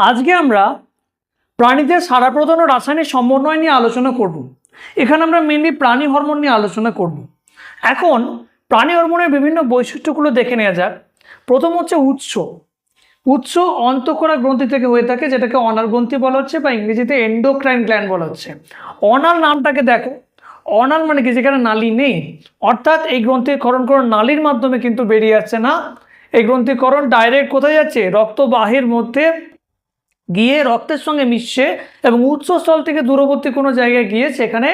আজকে আমরা প্রাণীদের সারা প্রধান ও রাসায়নিক সমন্বয় নিয়ে আলোচনা করব। এখানে আমরা মেনলি প্রাণী হরমোন নিয়ে আলোচনা করব। এখন প্রাণী হরমোনের বিভিন্ন বৈশিষ্ট্যগুলো দেখে নেওয়া যাক। প্রথম হচ্ছে উৎস। উৎস অন্তঃকরা গ্রন্থি থেকে হয়ে থাকে, যেটাকে অনাল গ্রন্থি বলা হচ্ছে বা ইংরেজিতে এন্ডোক্রাইন গ্ল্যান্ড বলা হচ্ছে। অনাল নামটাকে দেখো। অনাল মানে কি? যেখানে নালি নেই। অর্থাৎ এই গ্রন্থিকরণ কোনো নালির মাধ্যমে কিন্তু বেরিয়ে আসছে না। এই গ্রন্থিকরণ ডাইরেক্ট কোথায় যাচ্ছে? রক্তবাহের মধ্যে গিয়ে রক্তের সঙ্গে মিশছে এবং উৎসস্থল থেকে দূরবর্তী কোনো জায়গায় গিয়ে সেখানে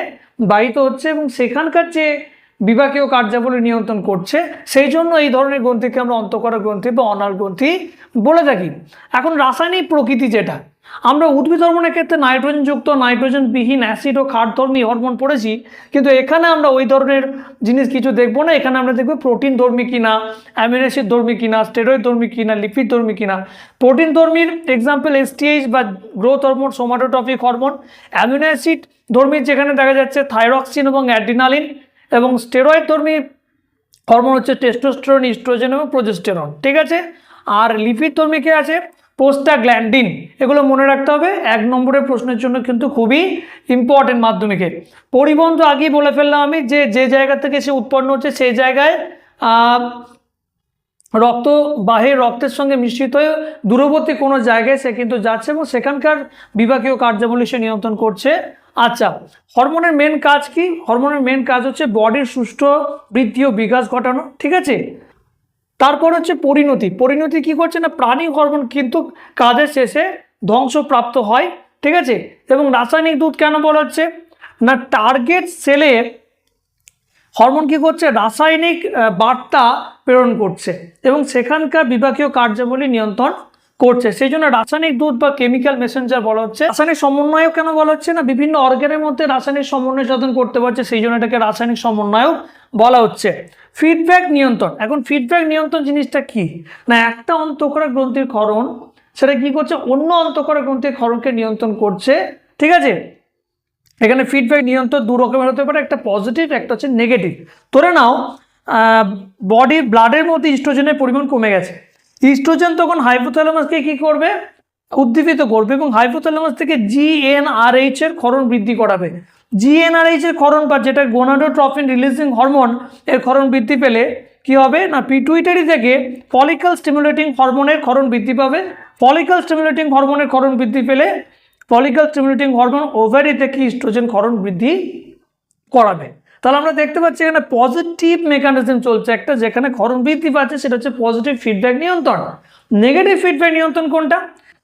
বাহিত হচ্ছে এবং সেখানকার যে বিভাগীয় কার্যাবলী নিয়ন্ত্রণ করছে, সেই জন্য এই ধরনের গ্রন্থিকে আমরা অন্তকরা গ্রন্থি বা অনার গ্রন্থি বলে থাকি। এখন রাসায়নিক প্রকৃতি যেটা আমরা উদ্ভিদ হরমোনের ক্ষেত্রে নাইট্রোজেনযুক্ত, নাইট্রোজেনবিহীন অ্যাসিড ও খাটধর্মী হরমোন পড়েছি। কিন্তু এখানে আমরা ওই ধরনের জিনিস কিছু দেখব না। এখানে আমরা দেখব প্রোটিন ধর্মী কিনা, অ্যামিনো অ্যাসিড ধর্মী কিনা, স্টেরয়েড ধর্মী কিনা, লিপিড ধর্মী কিনা। প্রোটিন ধর্মীর এক্সাম্পল এসটিএইচ বা growth hormone somatotropic hormone amino acid ধর্মীর যেখানে দেখা যাচ্ছে থাইরক্সিন এবং অ্যাডিনালিন এবং স্টেরয়েড ধর্মী হরমোন হচ্ছে টেস্টোস্টেরন ইস্ট্রোজেন এবং প্রোজেস্টেরন ঠিক আছে? আর লিপিড ধর্মীকে আছে? পোস্টাগ্ল্যান্ডিন এগুলো মনে রাখতে হবে। এক নম্বরের প্রশ্নের জন্য কিন্তু খুবই ইম্পর্টেন্ট মাধ্যমিকের। পরিবহন তো আগেই বলে ফেললাম আমি, যে যে জায়গা থেকে সে উৎপন্ন হচ্ছে, সেই জায়গায় রক্ত, বাহির রক্তের সঙ্গে মিশ্রিত হয়ে দূরবর্তী কোনো জায়গায় সে কিন্তু যাচ্ছে এবং সেখানকার বিভাগীয় কার্যাবলী সে নিয়ন্ত্রণ করছে। আচ্ছা হরমোনের মেন কাজ কি? হরমোনের মেন কাজ হচ্ছে বডির সুষ্ঠু বৃদ্ধি ও বিকাশ ঘটানো, ঠিক আছে? তারপর হচ্ছে পরিণতি। পরিণতি কি করছে না? প্রাণী হরমোন কিন্তু কাজের শেষে ধ্বংসপ্রাপ্ত হয়, ঠিক আছে? এবং রাসায়নিক দুধ কেন বলা হচ্ছে? না টার্গেট সেলে হরমোন কি করছে? রাসায়নিক বার্তা প্রেরণ করছে এবং সেখানকার বিভাগীয় কার্যাবলী নিয়ন্ত্রণ করছে। সেই জন্য রাসায়নিক দুধ বা কেমিক্যাল মেসেঞ্জার বলা হচ্ছে। রাসায়নিক সমন্বয়ক কেন বলা হচ্ছে না? বিভিন্ন অর্গানের মধ্যে রাসায়নিক সমন্বয় সাধন করতে পারছে, সেই জন্য এটাকে রাসায়নিক সমন্বয়ক বলা হচ্ছে। ফিডব্যাক নিয়ন্ত্রণ। এখন ফিডব্যাক নিয়ন্ত্রণ জিনিসটা কি? না, একটা অন্তঃকরা গ্রন্থির ক্ষরণ, সেটা কি করছে? অন্য অন্তঃকরা গ্রন্থির ক্ষরণকে নিয়ন্ত্রণ করছে। ঠিক আছে? এখানে ফিডব্যাক নিয়ন্ত্রণ দু রকমের হতে পারে, একটা পজিটিভ একটা হচ্ছে নেগেটিভ ধরে নাও বডির ব্লাডের মধ্যে ইস্ট্রোজেনের পরিমাণ কমে গেছে। ইস্ট্রোজেন তখন হাইপোথ্যালামাসকে কি করবে? উদ্দীপিত করবে এবং হাইপোথ্যালামাস থেকে জিএনআরএইচ এর ক্ষরণ বৃদ্ধি করাবে। জিএনআরএইচ এর ক্ষরণ বা যেটা গোনাডোট্রফিন রিলিজিং হরমোন এর ক্ষরণ বৃদ্ধি পেলে কি হবে? না পিটুইটারি থেকে ফলিকল স্টিমুলেটিং হরমোনের ক্ষরণ বৃদ্ধি পাবে। ফলিকল স্টিমুলেটিং হরমোনের ক্ষরণ বৃদ্ধি পেলে ফলিকল স্টিমুলেটিং হরমোন ওভারি থেকে ইস্ট্রোজেন ক্ষরণ বৃদ্ধি করাবে। তাহলে আমরা দেখতে পাচ্ছি এখানে পজিটিভ মেকানিজম চলছে একটা, যেখানে ক্ষরণ বৃদ্ধি পাচ্ছে, সেটা হচ্ছে পজিটিভ ফিডব্যাক নিয়ন্ত্রণ। নেগেটিভ ফিডব্যাক নিয়ন্ত্রণ কোনটা?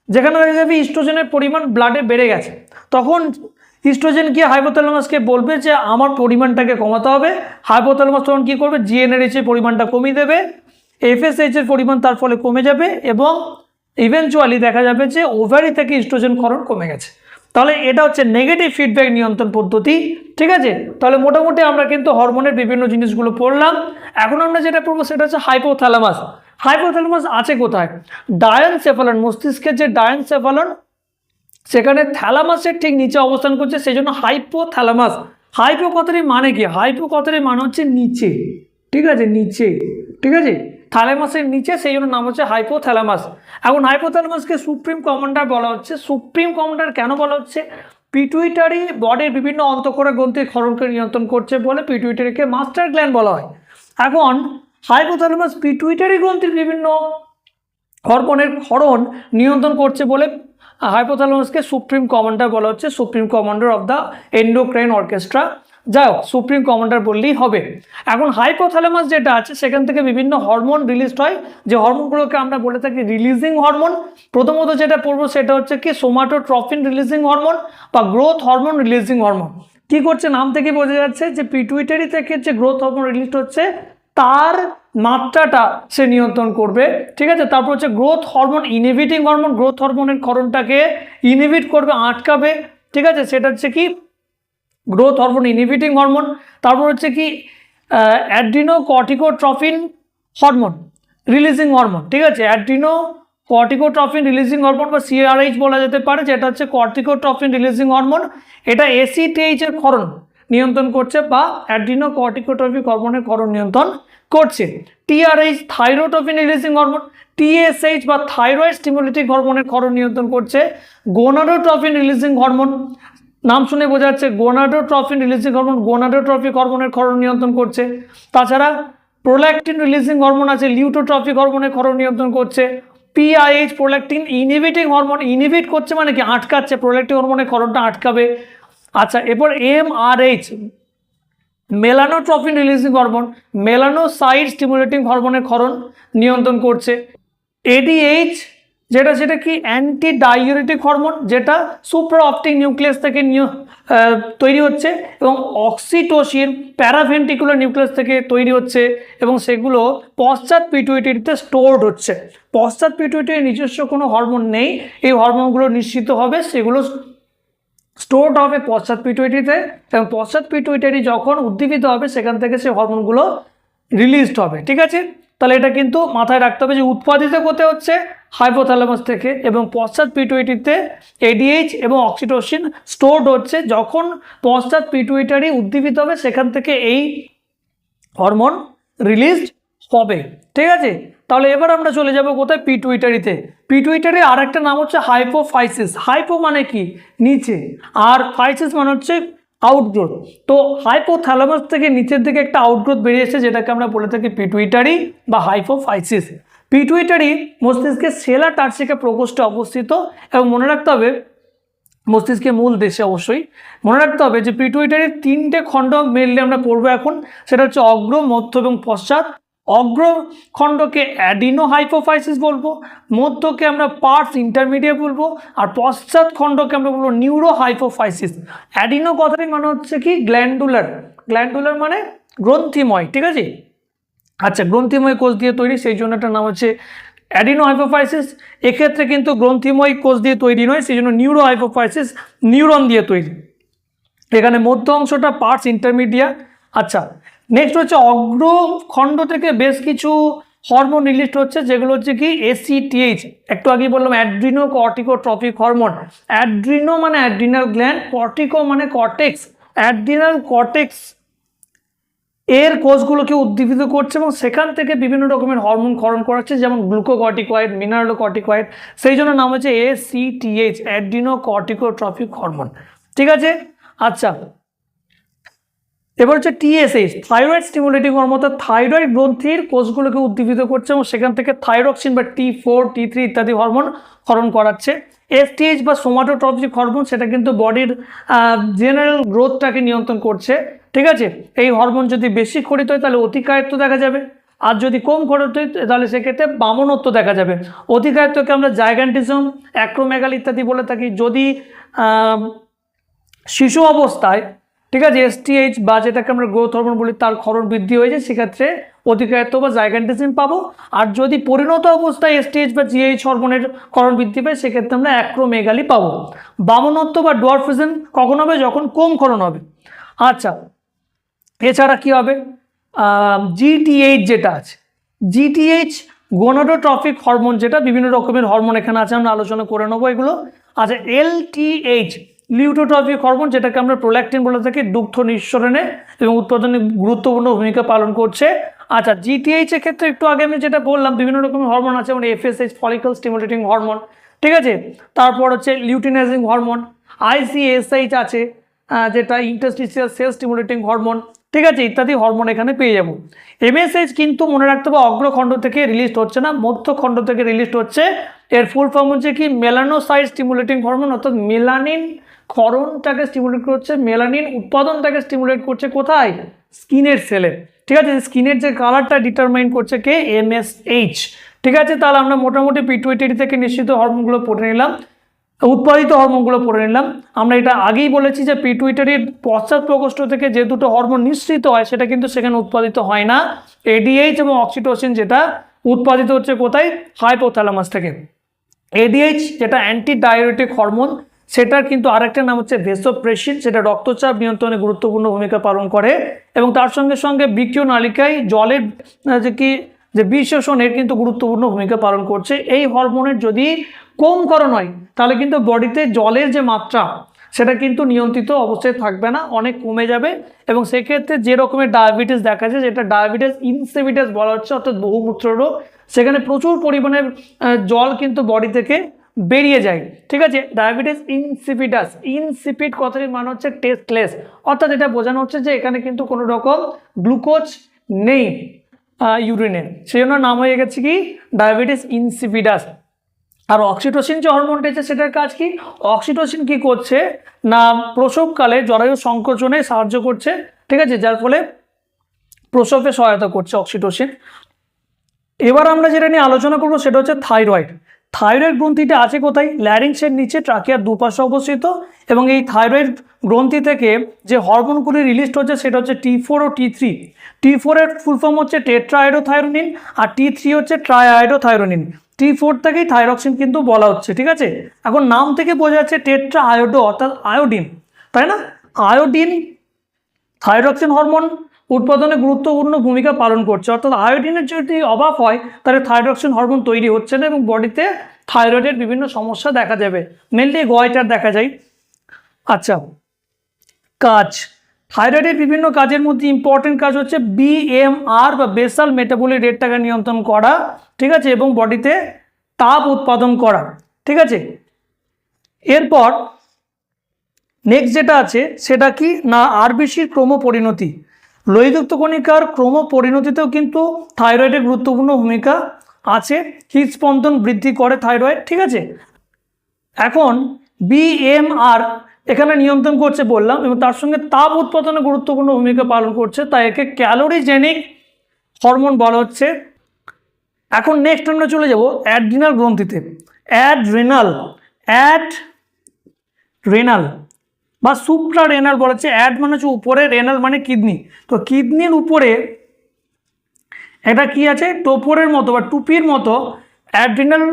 যেখানে দেখা যাবে ইস্ট্রোজেনের পরিমাণ ব্লাডে বেড়ে গেছে। তখন ইস্ট্রোজেন গিয়ে হাইপোথ্যালামাসকে বলবে যে আমার পরিমাণটাকে কমাতে হবে। হাইপোথ্যালামাস তখন কী করবে? জিএনএরএইচ এর পরিমাণটা কমিয়ে দেবে। এফএসএইচ এর পরিমাণ তার ফলে কমে যাবে এবং ইভেনচুয়ালি দেখা যাবে যে ওভারি থেকে ইস্ট্রোজেন ক্ষরণ কমে গেছে। তাহলে এটা হচ্ছে নেগেটিভ ফিডব্যাক নিয়ন্ত্রণ পদ্ধতি, ঠিক আছে? তাহলে মোটামুটি আমরা কিন্তু হরমোনের বিভিন্ন জিনিসগুলো পড়লাম। এখন আমরা যেটা পড়ব সেটা হচ্ছে হাইপোথ্যালামাস হাইপোথ্যালামাস আছে কোথায়? ডায়ানসেফালন মস্তিষ্কের যে ডায়ানসেফালন সেখানে থ্যালামাসের ঠিক নিচে অবস্থান করছে সেই জন্য হাইপো থ্যালামাস হাইপো কথাটির মানে কি? হাইপো কথাটির মানে হচ্ছে নিচে। ঠিক আছে? নিচে। ঠিক আছে? থ্যালামাসের নিচে সেই জন্য নাম হচ্ছে হাইপো থ্যালামাস এখন হাইপোথ্যালামাসকে সুপ্রিম কমান্ডার বলা হচ্ছে। সুপ্রিম কমান্ডার কেন বলা হচ্ছে? পিটুইটারি বডির বিভিন্ন অন্তঃকরা গ্রন্থির ক্ষরণকে নিয়ন্ত্রণ করছে বলে পিটুইটারিকে মাস্টার গ্ল্যান্ড বলা হয়। এখন হাইপোথ্যালামাস পিটুইটারি গ্রন্থির বিভিন্ন হরমোনের ক্ষরণ নিয়ন্ত্রণ করছে বলে হাইপোথ্যালামাসকে সুপ্রিম কমান্ডার বলা হচ্ছে, supreme commander of the endocrine orchestra. যাই হোক, সুপ্রিম কমান্ডার বললেই হবে। এখন হাইপোথ্যালামাস যেটা আছে, সেখান থেকে বিভিন্ন হরমোন রিলিজ হয়। যে হরমোনগুলোকে আমরা বলে থাকি রিলিজিং হরমোন। প্রথমত যেটা পড়ব সেটা হচ্ছে কি, সোমাটোট্রফিন রিলিজিং হরমোন বা গ্রোথ হরমোন রিলিজিং হরমোন। কি করছে? নাম থেকে বোঝা যাচ্ছে যে পিটুইটারি থেকে যে গ্রোথ হরমোন রিলিজ হচ্ছে, তার মাত্রাটা সে নিয়ন্ত্রণ করবে, ঠিক আছে? তারপর হচ্ছে growth hormone inhibiting hormone growth হরমোনের ক্ষরণটাকে ইনহিবিট করবে, আটকাবে, ঠিক আছে? সেটা হচ্ছে কি? গ্রোথ হরমোন ইনহিবিটিং হরমোন তারপর হচ্ছে কি adreno corticotrophin hormone releasing hormone ঠিক আছে? অ্যাড্রিনো কর্টিকোট্রফিন রিলিজিং হরমোন বা সিআরএইচ বলা যেতে পারে, যেটা হচ্ছে কর্টিকোট্রফিন রিলিজিং হরমোন এটা এসিটিএইচ এর ক্ষরণ। নিয়ন্ত্রণ করছে বা অ্যাড্রিনো কর্টিকোট্রফিক হরমোনের ক্ষরণ নিয়ন্ত্রণ করছে। TRH thyrotrophin releasing hormone TSH বা থাইরয়েড স্টিমুলেটিং হরমোনের ক্ষরণ নিয়ন্ত্রণ করছে। গোনাডোট্রফিন রিলিজিং হরমোন নাম শুনে বোঝা যাচ্ছে, গোনাডোট্রফিন রিলিজিং হরমোন গোনাডোট্রফিক হরমোনের ক্ষরণ নিয়ন্ত্রণ করছে। তাছাড়া প্রোল্যাক্টিন রিলিজিং হরমোন আছে লিউটোট্রফিক হরমোনের ক্ষরণ নিয়ন্ত্রণ করছে। PIH prolactin inhibiting hormone inhibit করছে মানে কি? আটকাচ্ছে। প্রোল্যাক্টিন হরমোনের ক্ষরণটা আটকাবে। আচ্ছা এরপর MRH melanotrophin releasing hormone melanocyte stimulating হরমোনের ক্ষরণ নিয়ন্ত্রণ করছে। এডিএইচ যেটা, সেটা কি অ্যান্টি ডাইউরেটিক হরমোন যেটা সুপ্রা অপটিক নিউক্লিয়াস থেকে তৈরি হচ্ছে এবং অক্সিটোসিন প্যারাভেন্টিকুলার নিউক্লিয়াস থেকে তৈরি হচ্ছে এবং সেগুলো পশ্চাৎ পিটুইটারিতে স্টোরড হচ্ছে। পশ্চাৎ পিটুইটারির নিজস্ব কোনো হরমোন নেই। এই হরমোনগুলো নিশ্চিত হবে, সেগুলো স্টোরড হবে পশ্চাৎ পিটুইটারিতে এবং পশ্চাৎ পিটুইটারি যখন উদ্দীপিত হবে, সেখান থেকে সেই হরমোনগুলো রিলিজড হবে, ঠিক আছে? তাহলে এটা কিন্তু মাথায় রাখতে হবে যে উৎপাদিত করতে হচ্ছে? হাইপোথ্যালামাস থেকে এবং পশ্চাৎ পিটুইটিতে এডিএইচ এবং অক্সিটোসিন স্টোরড হচ্ছে যখন পশ্চাৎ পিটুইটারি উদ্দীপিত হবে, সেখান থেকে এই হরমোন রিলিজড হবে, ঠিক আছে? তাহলে এবার আমরা চলে যাব কোথায়? পিটুইটারিতে পিটুইটারি আর একটা নাম হচ্ছে হাইপোফাইসিস হাইপো মানে কি? নিচে। আর ফাইসিস মানে হচ্ছে আউটগ্রোথ তো হাইপোথ্যালামাস থেকে নিচের দিকে একটা আউটগ্রোথ বেরিয়েছে যেটাকে আমরা বলে থাকি পিটুইটারি বা হাইপোফাইসিস পিটুইটারি মস্তিষ্কের সেলা টার্সিকা প্রকোষ্ঠে অবস্থিত এবং মনে রাখতে হবে মস্তিষ্কের মূল দেশে অবশ্যই, মনে রাখতে হবে যে পিটুইটারির তিনটে খণ্ড মেনলি আমরা পড়ব এখন। সেটা হচ্ছে অগ্র মধ্য এবং পশ্চাৎ। অগ্র খণ্ডকে অ্যাডিনো হাইপোফাইসিস বলব, মধ্যকে আমরা পার্টস ইন্টারমিডিয়েট বলব, আর পশ্চাৎ খণ্ডকে আমরা বলব নিউরো হাইপোফাইসিস অ্যাডিনো কথাটি মানে হচ্ছে কি? গ্ল্যান্ডুলার। গ্ল্যান্ডুলার মানে গ্রন্থিময়, ঠিক আছে? আচ্ছা গ্রন্থিময় কোষ দিয়ে তৈরি, সেই জন্য একটা নাম হচ্ছে অ্যাডিনো হাইপোফাইসিস এক্ষেত্রে কিন্তু গ্রন্থিময় কোষ দিয়ে তৈরি নয়, সেই জন্য নিউরো হাইপোফাইসিস নিউরন দিয়ে তৈরি। এখানে মধ্য অংশটা পার্টস ইন্টারমিডিয়া। আচ্ছা নেক্সট হচ্ছে অগ্র খণ্ড থেকে বেশ কিছু হরমোন রিলিজ হচ্ছে, যেগুলো হচ্ছে কি এসিটিএইচ একটু আগেই বললাম অ্যাড্রিনো কর্টিকোট্রপিক হরমোন অ্যাড্রিনো মানে অ্যাড্রিনাল গ্ল্যান্ড কর্টিকো মানে কর্টেক্স অ্যাড্রিনাল কর্টেক্স এর কোষগুলোকে উদ্দীপিত করছে এবং সেখান থেকে বিভিন্ন রকমের হরমোন ক্ষরণ করাচ্ছে, যেমন গ্লুকোকর্টিকয়েড মিনারেলোকর্টিকয়েড সেই জন্য নাম হচ্ছে এসিটিএইচ অ্যাড্রিনো কর্টিকোট্রপিক হরমোন ঠিক আছে? আচ্ছা এবার হচ্ছে TSH thyroid stimulating hormone thyroid গ্রন্থির কোষগুলোকে উদ্দীপিত করছে এবং সেখান থেকে থাইরক্সিন বা টি ফোর টি থ্রি ইত্যাদি হরমোন ক্ষরণ করাচ্ছে। এসটিএইচ বা সোমাটোট্রপিক হরমোন সেটা কিন্তু বডির জেনারেল গ্রোথটাকে নিয়ন্ত্রণ করছে। ঠিক আছে? এই হরমোন যদি বেশি খরিত হয়, তাহলে অতিকায়ত্ব দেখা যাবে। আর যদি কম খরচ হয়, তাহলে সেক্ষেত্রে বামনত্ব দেখা যাবে। অতিকায়ত্বকে আমরা জায়গান্টিজম অ্যাক্রোমেগাল ইত্যাদি বলে থাকি। যদি শিশু অবস্থায় ঠিক আছে এসটিএইচ বা যেটাকে আমরা গ্রোথ হরমোন বলি, তার ক্ষরণ বৃদ্ধি হয়েছে, সেক্ষেত্রে অতিকায়ত্ব বা জাইগান্টিজম পাবো। আর যদি পরিণত অবস্থায় এসটিএইচ বা জিএইচ হরমোনের ক্ষরণ বৃদ্ধি পায়, সেক্ষেত্রে আমরা অ্যাক্রোমেগালি পাবো। বামনত্ব বা ডোয়ারফিজম কখন হবে? যখন কম ক্ষরণ হবে। আচ্ছা এছাড়া কি হবে? জিটিএইচ যেটা আছে জিটিএইচ গোনাডোট্রফিক হরমোন যেটা, বিভিন্ন রকমের হরমোন এখানে আছে, আমরা আলোচনা করে নেব এগুলো। আচ্ছা এল এলটিএইচ লিউটোট্রফিক হরমোন যেটাকে আমরা প্রোল্যাক্টিন বলে থাকি, দুগ্ধ নিঃসরণে এবং উৎপাদনে গুরুত্বপূর্ণ ভূমিকা পালন করছে। আচ্ছা জিটিএইচ এর ক্ষেত্রে একটু আগে আমি যেটা বললাম, বিভিন্ন রকমের হরমোন আছে, যেমন এফএসএইচ ফলিকল স্টিমুলেটিং হরমোন ঠিক আছে? তারপর হচ্ছে লিউটিনাইজিং হরমোন আইসিএসএইচ আছে যেটা ইন্টারস্টিসিয়াল সেল স্টিমুলেটিং হরমোন ঠিক আছে? ইত্যাদি হরমোন এখানে পেয়ে যাব। এমএসএইচ কিন্তু মনে রাখতে হবে, অগ্রখণ্ড থেকে রিলিজ হচ্ছে না, মধ্যখণ্ড থেকে রিলিজ হচ্ছে। এর ফুল ফর্ম হচ্ছে কি? মেলানোসাইড স্টিমুলেটিং হরমোন অর্থাৎ মেলানিন ক্ষরণটাকে স্টিমুলেট করছে মেলানিন উৎপাদনটাকে স্টিমুলেট করছে কোথায়? স্কিনের সেলে ঠিক আছে, স্কিনের যে কালারটা ডিটারমাইন করছে কে? এমএসএইচ ঠিক আছে, তাহলে আমরা মোটামুটি পিটুইটারি থেকে নিশ্চিত হরমোনগুলো পড়ে নিলাম। উৎপাদিত হরমোনগুলো পড়ে নিলাম। আমরা এটা আগেই বলেছি যে পিটুইটারির পশ্চাৎ প্রকোষ্ঠ থেকে যে দুটো হরমোন নিঃসৃত হয়, সেটা কিন্তু সেখানে উৎপাদিত হয় না। এডিএইচ এবং অক্সিটোসিন যেটা উৎপাদিত হচ্ছে কোথায়? হাইপোথ্যালামাস থেকে। এডিএইচ যেটা অ্যান্টি ডায়োরেটিক হরমোন সেটার কিন্তু আরেকটা নাম হচ্ছে ভেসোপ্রেশিন সেটা রক্তচাপ নিয়ন্ত্রণে গুরুত্বপূর্ণ ভূমিকা পালন করে এবং তার সঙ্গে সঙ্গে বৃক্ষীয় নালিকায় জলের যে কি যে বিষ শোষণের কিন্তু গুরুত্বপূর্ণ ভূমিকা পালন করছে। এই হরমোনের যদি কম করণ হয় তাহলে কিন্তু বডিতে জলের যে মাত্রা সেটা কিন্তু নিয়ন্ত্রিত অবস্থায় থাকবে না অনেক কমে যাবে এবং সেক্ষেত্রে যে রকমের ডায়াবেটিস দেখা যায় যেটা ডায়াবেটিস ইনসেভিটাস বলা হচ্ছে অর্থাৎ বহুমূত্র রোগ সেখানে প্রচুর পরিমাণে আহ, জল কিন্তু বডি থেকে বেরিয়ে যায়। ঠিক আছে? ডায়াবেটিস ইনসিপিডাস ইনসিপিড কথাটির মানে হচ্ছে টেস্টলেস অর্থাৎ এটা বোঝানো হচ্ছে যে এখানে কিন্তু কোনো রকম গ্লুকোজ নেই ইউরিনে সেই জন্য নাম হয়ে গেছে কি? ডায়াবেটিস ইনসিপিডাস আর অক্সিটোসিন যে হরমোনটা আছে, সেটার কাজ কি? অক্সিটোসিন কি করছে? না, প্রসবকালে জরায়ু সংকোচনে সাহায্য করছে। ঠিক আছে? যার ফলে প্রসবে সহায়তা করছে অক্সিটোসিন এবার আমরা যেটা নিয়ে আলোচনা করব, সেটা হচ্ছে থাইরয়েড থাইরয়েড গ্রন্থিটা আছে কোথায়? ল্যারিংসের নিচে, ট্রাকিয়ার দুপাশে অবস্থিত এবং এই থাইরয়েড গ্রন্থি থেকে যে হরমোনগুলি রিলিজ হচ্ছে সেটা হচ্ছে টি ফোর ও টি থ্রি টি ফোরের ফুল ফর্ম হচ্ছে টেট্রাআইডোথাইরোনিন আর টি থ্রি হচ্ছে ট্রাইআইডোথাইরোনিন টি ফোর থেকেই থাইরক্সিন কিন্তু বলা হচ্ছে, ঠিক আছে? এখন নাম থেকে বোঝা যাচ্ছে টেট্রা আয়োডো অর্থাৎ আয়োডিন তাই না? আয়োডিন থাইরক্সিন হরমোন উৎপাদনে গুরুত্বপূর্ণ ভূমিকা পালন করছে। অর্থাৎ আয়োডিনের যদি অভাব হয়, তাহলে থাইরক্সিন হরমোন তৈরি হচ্ছে না এবং বডিতে থাইরয়েডের বিভিন্ন সমস্যা দেখা যাবে মেনলি গয়টার দেখা যায়। আচ্ছা কাজ। থাইরয়েডের বিভিন্ন কাজের মধ্যে ইম্পর্টেন্ট কাজ হচ্ছে বিএমআর বা বেসাল মেটাবলিক রেটটাকে নিয়ন্ত্রণ করা, ঠিক আছে, এবং বডিতে তাপ উৎপাদন করা, ঠিক আছে? এরপর নেক্সট যেটা আছে, সেটা কি? না আরবিসির ক্রম পরিণতি লোহিযুক্ত কণিকার ক্রম পরিণতিতেও কিন্তু থাইরয়েডের গুরুত্বপূর্ণ ভূমিকা আছে। হৃদস্পন্দন বৃদ্ধি করে থাইরয়েড, ঠিক আছে? এখন বিএমআর এখানে নিয়ন্ত্রণ করছে বললাম, এবং তার সঙ্গে তাপ উৎপাদনে গুরুত্বপূর্ণ ভূমিকা পালন করছে, তাই একে ক্যালোরিজেনিক হরমোন বলা হচ্ছে। এখন নেক্সট আমরা চলে যাব অ্যাড্রিনাল গ্রন্থিতে। অ্যাড্রিনাল অ্যাড রেনাল বা সুপ্রা রেনাল বলা হচ্ছে অ্যাড মানে হচ্ছে উপরে রেনাল মানে কিডনি তো কিডনির উপরে এটা কি আছে? টোপরের মতো বা টুপির মতো অ্যাড্রিনাল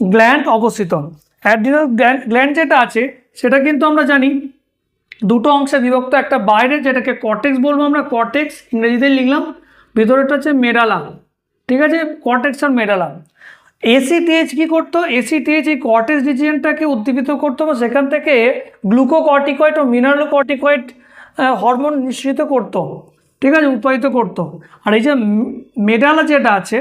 গ্ল্যান্ড অবস্থিত। অ্যাড্রিনাল গ্ল্যান্ড গ্ল্যান্ড যেটা আছে, সেটা কিন্তু আমরা জানি দুটো অংশে বিভক্ত, একটা বাইরে যেটাকে কটেক্স বলব আমরা কটেক্স ইংরেজিতে লিখলাম ভিতরেটা হচ্ছে মেডালা ঠিক আছে? কটেক্স আর মেডালা এসিটিএইচ কী করতো? এসিটিএইচ এই কটেক্স রিজিয়নটাকে উদ্দীপিত করতো বা সেখান থেকে গ্লুকোকর্টিকয়েড ও মিনারেল কর্টিকয়েড হরমোন নিঃসৃত করতো, ঠিক আছে? উৎপাদিত করতো। আর এই যে মেডালা যেটা আছে,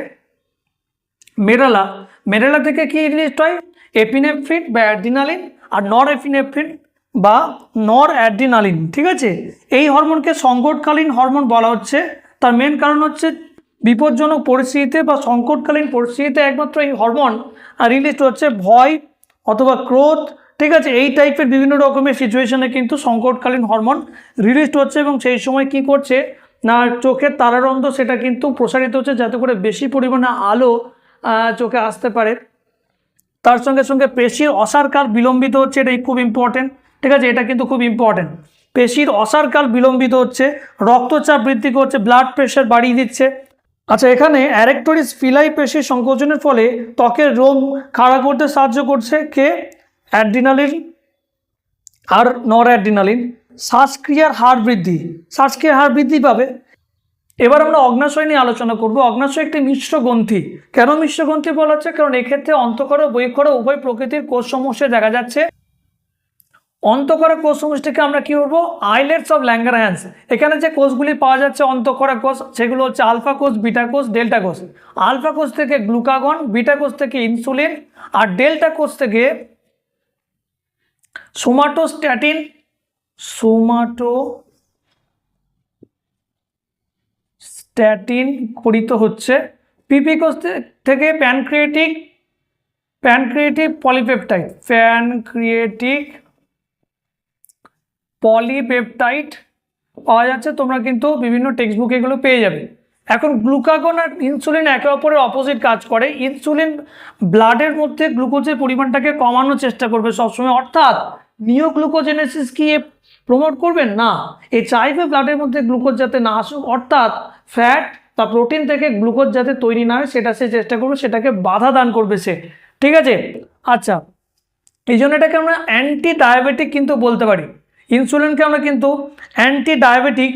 মেডালা মেডালা থেকে কি রিলিজ হয়? এপিনেফ্রিন বা অ্যাড্রিনালিন আর নর এপিনেফ্রিন বা নর অ্যাড্রিনালিন ঠিক আছে? এই হরমোনকে সংকটকালীন হরমোন বলা হচ্ছে। তার মেন কারণ হচ্ছে বিপজ্জনক পরিস্থিতিতে বা সংকটকালীন পরিস্থিতিতে একমাত্র এই হরমোন রিলিজ হচ্ছে ভয় অথবা ক্রোধ। ঠিক আছে, এই টাইপের বিভিন্ন রকমের সিচুয়েশনে কিন্তু সংকটকালীন হরমোন রিলিজ হচ্ছে এবং সেই সময় কি করছে, না, চোখের তারারন্ধ্র সেটা কিন্তু প্রসারিত হচ্ছে যাতে করে বেশি পরিমাণে আলো চোখে আসতে পারে। তার সঙ্গে সঙ্গে পেশির অসারকাল বিলম্বিত হচ্ছে, এটাই খুব ইম্পর্টেন্ট ঠিক আছে, এটা কিন্তু খুব ইম্পর্টেন্ট পেশির অসারকাল বিলম্বিত হচ্ছে, রক্তচাপ বৃদ্ধি করছে ব্লাড প্রেশার বাড়িয়ে দিচ্ছে। আচ্ছা এখানে অ্যারেক্টোরিস ফিলাই পেশির সংকোচনের ফলে ত্বকের রোগ খাড়া করতে সাহায্য করছে কে? অ্যাড্রিনালিন আর নর অ্যাড্রিনালিন শ্বাসক্রিয়ার হার বৃদ্ধি। শ্বাসক্রিয়ার হার বৃদ্ধি পাবে। এবার আমরা অগ্নাশয় নিয়ে আলোচনা করব। অগ্নাশয় একটি মিশ্র গ্রন্থি। কেন মিশ্র গ্রন্থি বলা হচ্ছে? কারণ এক্ষেত্রে অন্তকর বহিঃকর উভয় প্রকৃতির কোষ সমস্যা দেখা যাচ্ছে। অন্তকরা কোষ সমষ্টিকে আমরা কি করব আইলেটস অফ ল্যাঙ্গারহ্যান্স এখানে যে কোষগুলি পাওয়া যাচ্ছে অন্তকরা কোষ, সেগুলো হচ্ছে আলফা কোষ বিটা কোষ ডেল্টা কোষ। আলফা কোষ থেকে গ্লুকাগন বিটা কোষ থেকে ইনসুলিন আর ডেল্টা কোষ থেকে সোমাটোস্ট্যাটিন সোমাটো স্ট্যাটিন খরিত হচ্ছে পিপি কোষ থেকে pancreatic pancreatic polypeptide pancreatic polypeptide পাওয়া যাচ্ছে, তোমরা কিন্তু বিভিন্ন টেক্সট বুক এগুলো পেয়ে যাবে। এখন গ্লুকাগন আর ইনসুলিন একে অপরের অপোজিট কাজ করে। ইনসুলিন ব্লাডের মধ্যে গ্লুকোজের পরিমাণটাকে কমানোর চেষ্টা করবে সবসময়। অর্থাৎ নিওগ্লুকোজেনেসিস কি প্রমোট করবেন? না। এ চাইবে ব্লাডের মধ্যে গ্লুকোজ যাতে না আসুক, অর্থাৎ ফ্যাট বা প্রোটিন থেকে গ্লুকোজ যাতে তৈরি না হয়, সেটা সে চেষ্টা করবে, সেটাকে বাধা দান করবে সে। ঠিক আছে? আচ্ছা এই জন্য এটাকে আমরা অ্যান্টি ডায়াবেটিক কিন্তু বলতে পারি। ইনসুলিনকে আমরা কিন্তু অ্যান্টি ডায়াবেটিক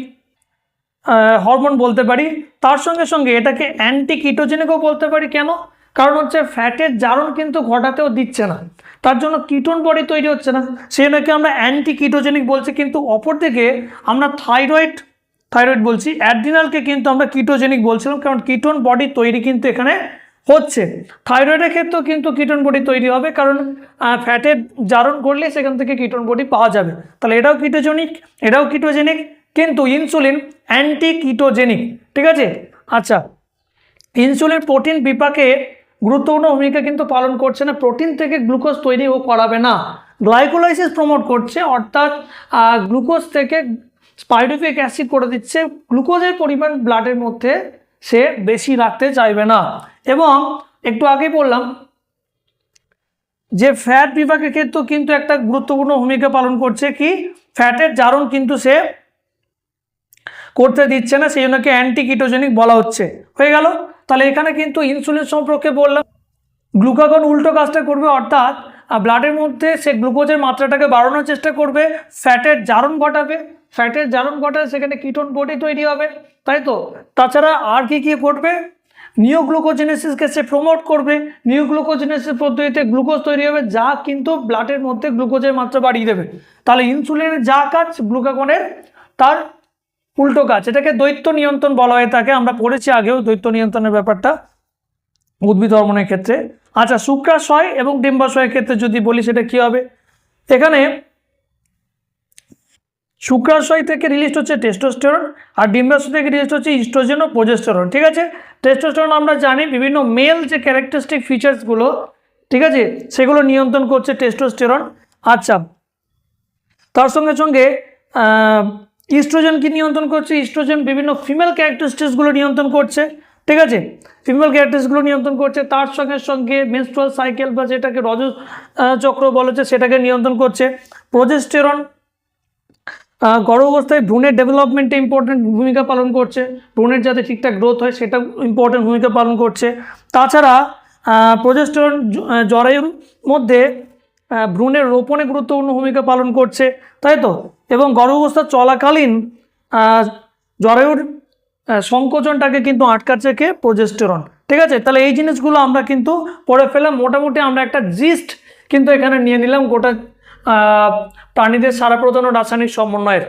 হরমোন বলতে পারি। তার সঙ্গে সঙ্গে এটাকে অ্যান্টি কিটোজেনিকও বলতে পারি। কেন? কারণ হচ্ছে ফ্যাটের জারণ কিন্তু ঘটাতেও দিচ্ছে না। তার জন্য কিটোন বডি তৈরি হচ্ছে না। সে নাকি আমরা অ্যান্টি কিটোজেনিক বলছি। কিন্তু অপরদিকে আমরা থাইরয়েড থাইরয়েড বলছি। অ্যাড্রিনালকে কিন্তু আমরা কিটোজেনিক বলছিলাম। কারণ কিটোন বডি তৈরি কিন্তু এখানে হচ্ছে। থাইরয়েডের ক্ষেত্রেও কিন্তু কিটন বডি তৈরি হবে, কারণ ফ্যাটের জারণ করলে সেখান থেকে কিটন বডি পাওয়া যাবে। তাহলে এটাও কিটোজেনিক এটাও কিটোজেনিক কিন্তু ইনসুলিন অ্যান্টি কিটোজেনিক ঠিক আছে? আচ্ছা ইনসুলিন প্রোটিন বিপাকে গুরুত্বপূর্ণ ভূমিকা কিন্তু পালন করছে না। প্রোটিন থেকে গ্লুকোজ তৈরি ও করাবে না। গ্লাইকোলাইসিস প্রমোট করছে, অর্থাৎ গ্লুকোজ থেকে স্পাইডোফিক অ্যাসিড করে দিচ্ছে। গ্লুকোজের পরিমাণ ব্লাডের মধ্যে সে বেশি রাখতে চাইবে না। এবং একটু আগে বললাম যে ফ্যাট বিভাগের ক্ষেত্রে কিন্তু একটা গুরুত্বপূর্ণ ভূমিকা পালন করছে কি? ফ্যাটের জারণ কিন্তু সে করতে দিচ্ছে না, সেই জন্য কি অ্যান্টি কিটোজেনিক বলা হচ্ছে। হয়ে গেল? তাহলে এখানে কিন্তু ইনসুলিন সম্পর্কে বললাম। গ্লুকাগন উল্টো কাজটা করবে, অর্থাৎ ব্লাডের মধ্যে সে গ্লুকোজের মাত্রাটাকে বাড়ানোর চেষ্টা করবে ফ্যাটের জারণ ঘটাবে। ফ্যাটের জারণ ঘটালে সেখানে কিটোন বডি তৈরি হবে, তাই তো? তাছাড়া আর কি কি ঘটবে? নিওগ্লুকোজেনেসিসকে সে প্রমোট করবে। নিওগ্লুকোজেনেসিস পদ্ধতিতে গ্লুকোজ তৈরি হবে, যা কিন্তু ব্লাডের মধ্যে গ্লুকোজের মাত্রা বাড়িয়ে দেবে। তাহলে ইনসুলিনের যা কাজ গ্লুকাগনের তার উল্টো কাজ। এটাকে দৈত্য নিয়ন্ত্রণ বলা হয়ে থাকে আমরা পড়েছি আগেও দৈত্য নিয়ন্ত্রণের ব্যাপারটা। উদ্ভিদ হরমোনের ক্ষেত্রে। আচ্ছা শুক্রাশয় এবং ডিম্বাশয়ের ক্ষেত্রে যদি বলি, সেটা কি হবে? এখানে শুক্রাশয় থেকে রিলিজ হচ্ছে টেস্টোস্টেরন আর ডিম্বাশয় থেকে রিলিজ হচ্ছে ইস্ট্রোজেন ও প্রোজেস্টেরন ঠিক আছে? টেস্টোস্টেরন আমরা জানি বিভিন্ন মেল যে ক্যারেক্টারিস্টিক ফিচার্সগুলো ঠিক আছে? সেগুলো নিয়ন্ত্রণ করছে টেস্টোস্টেরন আচ্ছা তার সঙ্গে সঙ্গে ইস্ট্রোজেন কি নিয়ন্ত্রণ করছে? ইস্ট্রোজেন বিভিন্ন ফিমেল ক্যারেক্টারিস্টিক্সগুলো নিয়ন্ত্রণ করছে, ঠিক আছে? ফিমেল ক্যারেক্টারিস্টিক্সগুলো নিয়ন্ত্রণ করছে, তার সঙ্গে সঙ্গে মেনস্ট্রুয়াল সাইকেল বা যেটাকে রজ চক্র বলেছে, সেটাকে নিয়ন্ত্রণ করছে। প্রোজেস্টেরন গর্ভ অবস্থায় ভ্রূণের ডেভেলপমেন্টে ইম্পর্টেন্ট ভূমিকা পালন করছে। ভ্রূণের যাতে ঠিকঠাক গ্রোথ হয় সেটা ইম্পর্টেন্ট ভূমিকা পালন করছে। তাছাড়া প্রজেস্টরন জরায়ুর মধ্যে ভ্রূণের রোপণে গুরুত্বপূর্ণ ভূমিকা পালন করছে, তাই তো? এবং গর্ভাবস্থা চলাকালীন জরায়ুর সংকোচনটাকে কিন্তু আটকাচ্ছে কে? প্রজেস্টেরন ঠিক আছে? তাহলে এই জিনিসগুলো আমরা কিন্তু পড়ে ফেলাম মোটামুটি আমরা একটা জিস্ট কিন্তু এখানে নিয়ে নিলাম। গোটা প্রাণীদের সারা প্রধান ও রাসায়নিক সমন্বয়ের